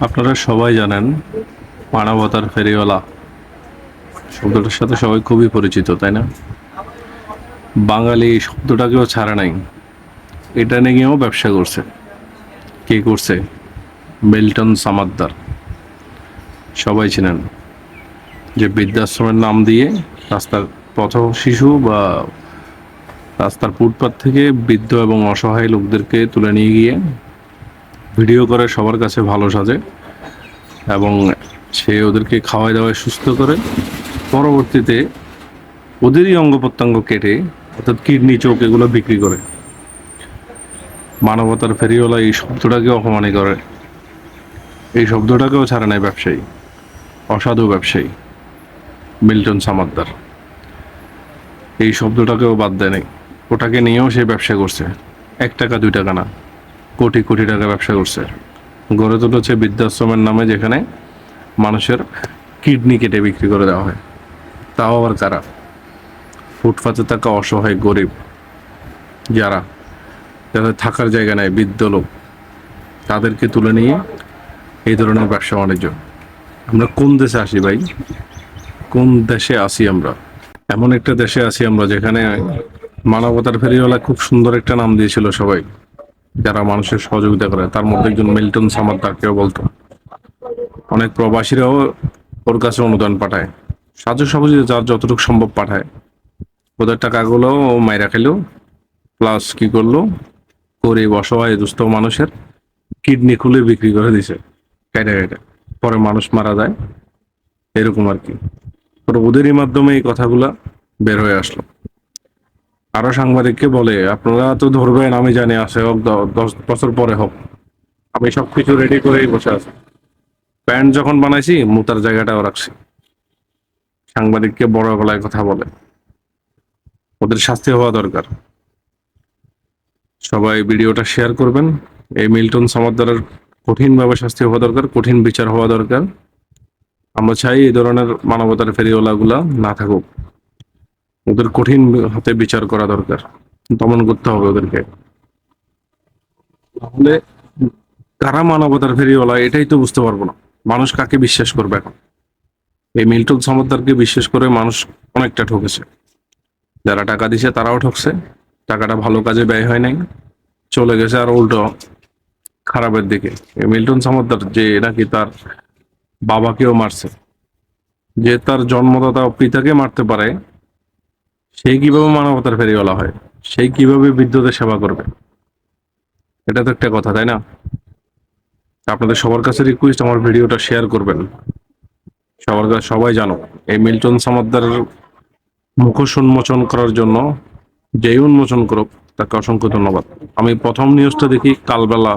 আপনারা সবাই জানেন মানবতার ফেরিওয়ালা। শব্দটার সাথে সবাই খুবই পরিচিত, তাই না? বাঙালি শব্দটাকেও ছাড়া নাই। এটা নিয়েও ব্যবসা করছে। কে করছে? বেলটন সামাদ্দার সবাই চিনেন যে বৃদ্ধাশ্রমের নাম দিয়ে রাস্তার পথ শিশু বা রাস্তার ফুটপাত থেকে বৃদ্ধ এবং অসহায় লোকদেরকে তুলে নিয়ে গিয়ে ভিডিও করে সবার কাছে ভালো সাজে এবং সে ওদেরকে খাওয়াই দাওয়ায় সুস্থ করে। পরবর্তীতে ওদেরই অঙ্গ প্রত্যঙ্গ কেটে, অর্থাৎ কিডনি চোখ এগুলো বিক্রি করে। মানবতার ফেরিওয়ালা এই শব্দটাকে অপমানি করে। এই শব্দটাকেও ছাড়ে নাই ব্যবসায়ী, অসাধু ব্যবসায়ী, মিল্টন সামাদ্দার। এই শব্দটাকেও বাদ দেয় নাই। ওটাকে নিয়েও সে ব্যবসা করছে। এক টাকা, দুই টাকা না। কোটি কোটি টাকা ব্যবসা করছে। গড়ে তুলেছে বৃদ্ধাশ্রমের নামে যেখানে মানুষের কিডনি কেটে বিক্রি করে দেওয়া হয়। তাও আবার কারা? ফুটপাতে থাকা অসহায় গরিব যারা, যাদের থাকার জায়গা নেই, বৃদ্ধ লোক, তাদেরকে তুলে নিয়ে এই ধরনের ব্যবসা বাণিজ্য। আমরা কোন দেশে আসি ভাই? কোন দেশে আসি আমরা? এমন একটা দেশে আছি আমরা যেখানে মানবতার ফেরিওয়ালা খুব সুন্দর একটা নাম দিয়েছিল সবাই। যারা মানুষের সহযোগিতা করে, তার মধ্যে একজন মিল্টন সামাদ্দার কেউ বলতো। অনেক প্রবাসীরাও ওর কাছে অনুদান পাঠায়। সাহায্য সহযোগী যার যতটুকু সম্ভব পাঠায়। ওদের টাকাগুলো ও মাইরা খেলো প্লাস কি করল? গরিব, অসহায়, দুস্থ মানুষের কিডনি খুলে বিক্রি করে দিছে, কেটে কেটে। পরে মানুষ মারা যায়, এরকম আর কি। ওদেরই মাধ্যমে এই কথাগুলা বের হয়ে আসলো। আরও সাংবাদিককে বলে, আপনারা তো ধরবেন, আমি জানি, আসে হোক দশ বছর পরে হোক। আমি সবকিছু রেডি করেই বসে আছি। প্যান্ট যখন বানাইছি, মুতার জায়গাটাও রাখছি। সাংবাদিককে বড় গলায় কথা বলে। ওদের শাস্তি হওয়া দরকার। সবাই ভিডিওটা শেয়ার করবেন। এই মিল্টন সমাদ্দারের কঠিনভাবে শাস্তি হওয়া দরকার, কঠিন বিচার হওয়া দরকার। আমরা চাই এই ধরনের মানবতার ফেরিওয়ালাগুলা না থাকুক। ওদের কঠিন হাতে বিচার করা দরকার। দমন করতে হবে ওদেরকে। তাহলে কারা মানবতার ফেরিওয়ালা, এটাই তো বুঝতে পারব না। মানুষ কাকে বিশ্বাস করবে এখন? এই মিল্টন সমদ্দারকে বিশ্বাস করে মানুষ অনেকটা ঠকেছে। যারা টাকা দিছে তারাও ঠকছে। টাকাটা ভালো কাজে ব্যয় হয় নাই। চলে গেছে আর উল্টো খারাপের দিকে। মিল্টন সমদ্দার যে নাকি তার বাবাকেও মারছে। যে তার জন্মদাতা পিতাকে মারতে পারে সেই কীভাবে মানবতার ফেরিওয়ালা হয়? সেই কীভাবে বিদ্যুতের সেবা করবে? এটা তো একটা কথা, তাই না? আপনাদের সবার কাছে রিকোয়েস্ট আমার ভিডিওটা শেয়ার করবেন। সবার কাছে সবাই জানো এই মিল্টন সামাদ্দারের মুখোশ উন্মোচন করার জন্য যেই উন্মোচন করুক, তাকে অসংখ্য ধন্যবাদ। আমি প্রথম নিউজটা দেখি কালবেলা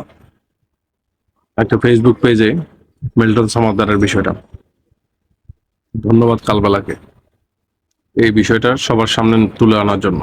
একটা ফেসবুক পেজে মিল্টন সামাদ্দারের বিষয়টা। ধন্যবাদ কালবেলাকে। এই বিষয়টা সবার সামনে তুলে আনার জন্য।